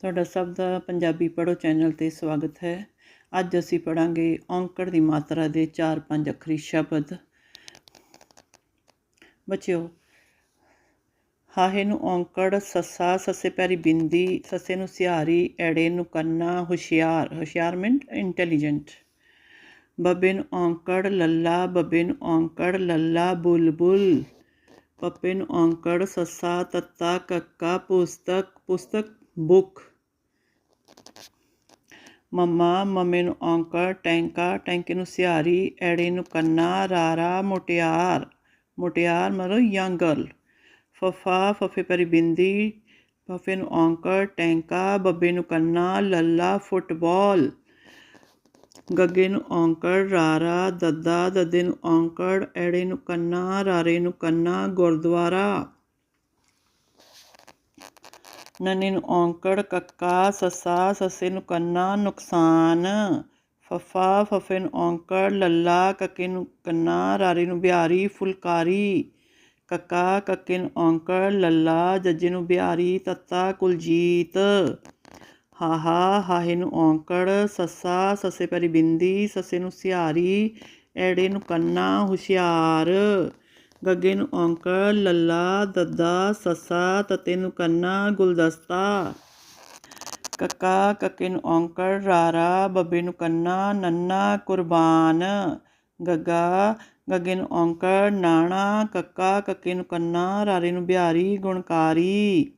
ਤੁਹਾਡਾ ਸਭ ਦਾ ਪੰਜਾਬੀ ਪੜ੍ਹੋ ਚੈਨਲ ਤੇ ਸਵਾਗਤ ਹੈ। ਅੱਜ ਅਸੀਂ ਪੜਾਂਗੇ ਔਂਕੜ ਦੀ ਮਾਤਰਾ ਦੇ 4-5 ਅੱਖਰੀ ਸ਼ਬਦ। ਬੱਚਿਓ, ਹਾਹੇ ਨੂੰ ਔਂਕੜ, ਸੱਸਾ, ਸੱਸੇ ਪੈਰੀ ਬਿੰਦੀ, ਸੱਸੇ ਨੂੰ ਸਿਹਾਰੀ, ਐੜੇ ਨੂੰ ਕੰਨਾ, ਹੁਸ਼ਿਆਰ ਹੁਸ਼ਿਆਰ ਮਿੰਟ ਇੰਟੈਲੀਜੈਂਟ ਬੱਬੇ ਔਂਕੜ, ਲੱਲਾ, ਬੱਬੇ ਨੂੰ ਔਂਕੜ, ਲੱਲਾ, ਬੁਲਬੁਲ। ਪੱਪੇ ਨੂੰ ਔਂਕੜ, ਸੱਸਾ, ਤੱਤਾ, ਕੱਕਾ, ਪੁਸਤਕ ਪੁਸਤਕ ਬੁੱਕ। ਮੰਮਾ, ਮੰਮੇ ਨੂੰ ਔਂਕੜ ਟੈਂਕਾ, ਟੈਂਕੇ ਨੂੰ ਸਿਹਾਰੀ, ਐੜੇ ਨੂੰ ਕੰਨਾ, ਰਾਰਾ, ਮੁਟਿਆਰ ਮੁਟਿਆਰ ਮਤਲਬ ਯੰਗ ਗਰਲ ਫਫਾ, ਫਫੇ ਪਰੀ ਬਿੰਦੀ, ਫਫੇ ਨੂੰ ਔਂਕੜ ਟੈਂਕਾ, ਬੱਬੇ ਨੂੰ ਕੰਨਾ, ਲੱਲਾ, ਫੁੱਟਬਾਲ। ਗੱਗੇ ਨੂੰ ਔਂਕੜ, ਰਾਰਾ, ਦੱਦਾ, ਦੱਦੇ ਨੂੰ ਔਂਕੜ, ਐੜੇ ਨੂੰ ਕੰਨਾ, ਰਾਰੇ ਨੂੰ ਕੰਨਾ, ਗੁਰਦੁਆਰਾ। ਨੰਨੇ ਨੂੰ ਔਂਕੜ, ਕੱਕਾ, ਸੱਸਾ ਸੱਸੇ ਨੂੰ ਕੰਨਾ, ਨੁਕਸਾਨ। ਫਫਾ ਫਫੇ ਨੂੰ ਔਂਕੜ, ਲੱਲਾ ਕੱਕੇ ਨੂੰ ਕੰਨਾ ਰਾਰੇ ਨੂੰ ਬਿਹਾਰੀ, ਫੁਲਕਾਰੀ। ਕੱਕਾ ਕੱਕੇ ਨੂੰ ਔਂਕੜ, ਲੱਲਾ ਜੱਜੇ ਨੂੰ ਬਿਹਾਰੀ, ਤੱਤਾ, ਕੁਲਜੀਤ। ਹਾਹਾ ਹਾਹੇ ਨੂੰ ਔਂਕੜ, ਸੱਸਾ, ਸੱਸੇ ਪਰੀ ਬਿੰਦੀ ਸੱਸੇ ਨੂੰ ਸਿਹਾਰੀ, ਐੜੇ ਨੂੰ ਕੰਨਾ, ਹੁਸ਼ਿਆਰ। ਗੱਗੇ ਨੂੰ ਔਂਕੜ, ਲੱਲਾ, ਦੱਦਾ, ਸੱਸਾ, ਤਤੇ ਨੂੰ ਕੰਨਾ, ਗੁਲਦਸਤਾ। ਕੱਕਾ, ਕੱਕੇ ਨੂੰ ਔਂਕੜ, ਰਾਰਾ, ਬੱਬੇ ਨੂੰ ਕੰਨਾ, ਨੰਨਾ, ਕੁਰਬਾਨ। ਗੱਗਾ, ਗੱਗੇ ਨੂੰ ਔਂਕੜ, ਨਾਣਾ, ਕੱਕਾ, ਕੱਕੇ ਨੂੰ ਕੰਨਾ, ਰਾਰੇ ਨੂੰ ਬਿਹਾਰੀ, ਗੁਣਕਾਰੀ।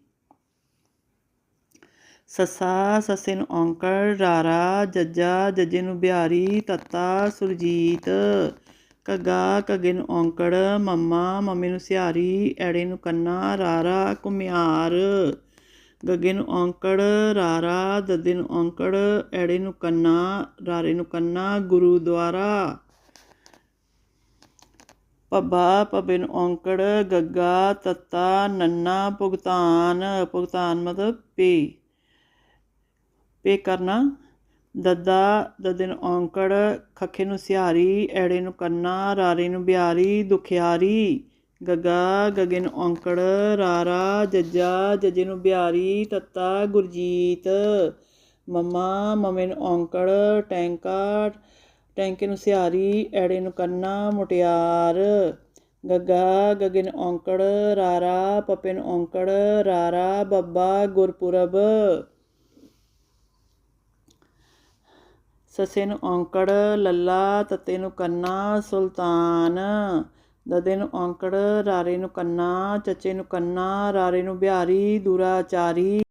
ਸੱਸਾ, ਸੱਸੇ ਨੂੰ ਔਂਕੜ, ਰਾਰਾ, ਜੱਜਾ, ਜੱਜੇ ਨੂੰ ਬਿਹਾਰੀ, ਤੱਤਾ, ਸੁਰਜੀਤ। ਘੱਗਾ, ਘੱਗੇ ਨੂੰ ਔਂਕੜ, ਮੰਮਾ, ਮੰਮੀ ਨੂੰ ਸਿਹਾਰੀ, ਐੜੇ ਨੂੰ ਕੰਨਾ, ਰਾਰਾ, ਘੁਮਿਆਰ। ਗੱਗੇ ਨੂੰ ਔਂਕੜ, ਰਾਰਾ, ਦੱਦੇ ਨੂੰ ਔਂਕੜ, ਐੜੇ ਨੂੰ ਕੰਨਾ, ਰਾਰੇ ਨੂੰ ਕੰਨਾ, ਗੁਰੂਦੁਆਰਾ। ਪੱਬਾ ਪੱਬੇ ਨੂੰ ਔਂਕੜ, ਗੱਗਾ, ਤੱਤਾ, ਨੰਨਾ, ਭੁਗਤਾਨ। ਭੁਗਤਾਨ ਮਤਲਬ ਪੇ। ਪੇ ਕਰਨਾ। ਦੱਦਾ ਦੱਦੇ ਨੂੰ ਔਂਕੜ, ਖੱਖੇ ਨੂੰ ਸਿਹਾਰੀ, ਐੜੇ ਨੂੰ ਕੰਨਾ, ਰਾਰੇ ਨੂੰ ਬਿਹਾਰੀ, ਦੁਖਿਆਰੀ, ਗੱਗਾ, ਗੱਗੇ ਨੂੰ ਔਂਕੜ, ਰਾਰਾ, ਜੱਜਾ, ਜੱਜੇ ਨੂੰ ਬਿਹਾਰੀ, ਤੱਤਾ, ਗੁਰਜੀਤ, ਮੰਮਾ, ਮਮੇ ਨੂੰ ਔਂਕੜ, ਟੈਂਕਾ, ਟੈਂਕੇ ਨੂੰ ਸਿਹਾਰੀ, ਐੜੇ ਨੂੰ ਕੰਨਾ, ਮੁਟਿਆਰ, ਗੱਗਾ, ਗੱਗੇ ਨੂੰ ਔਂਕੜ, ਰਾਰਾ, ਪਪੇ ਨੂੰ ਔਂਕੜ, ਰਾਰਾ, ਬੱਬਾ, ਗੁਰਪੁਰਬ ਸੱਸੇ ਨੂੰ ਔਂਕੜ, ਲੱਲਾ, ਤੱਤੇ ਨੂੰ ਕੰਨਾ, ਸੁਲਤਾਨ। ਦਦੇ ਨੂੰ ਔਂਕੜ, ਰਾਰੇ ਨੂੰ ਕੰਨਾ, ਚੱਚੇ ਨੂੰ ਕੰਨਾ, ਰਾਰੇ ਨੂੰ ਬਿਹਾਰੀ, ਦੁਰਾਚਾਰੀ।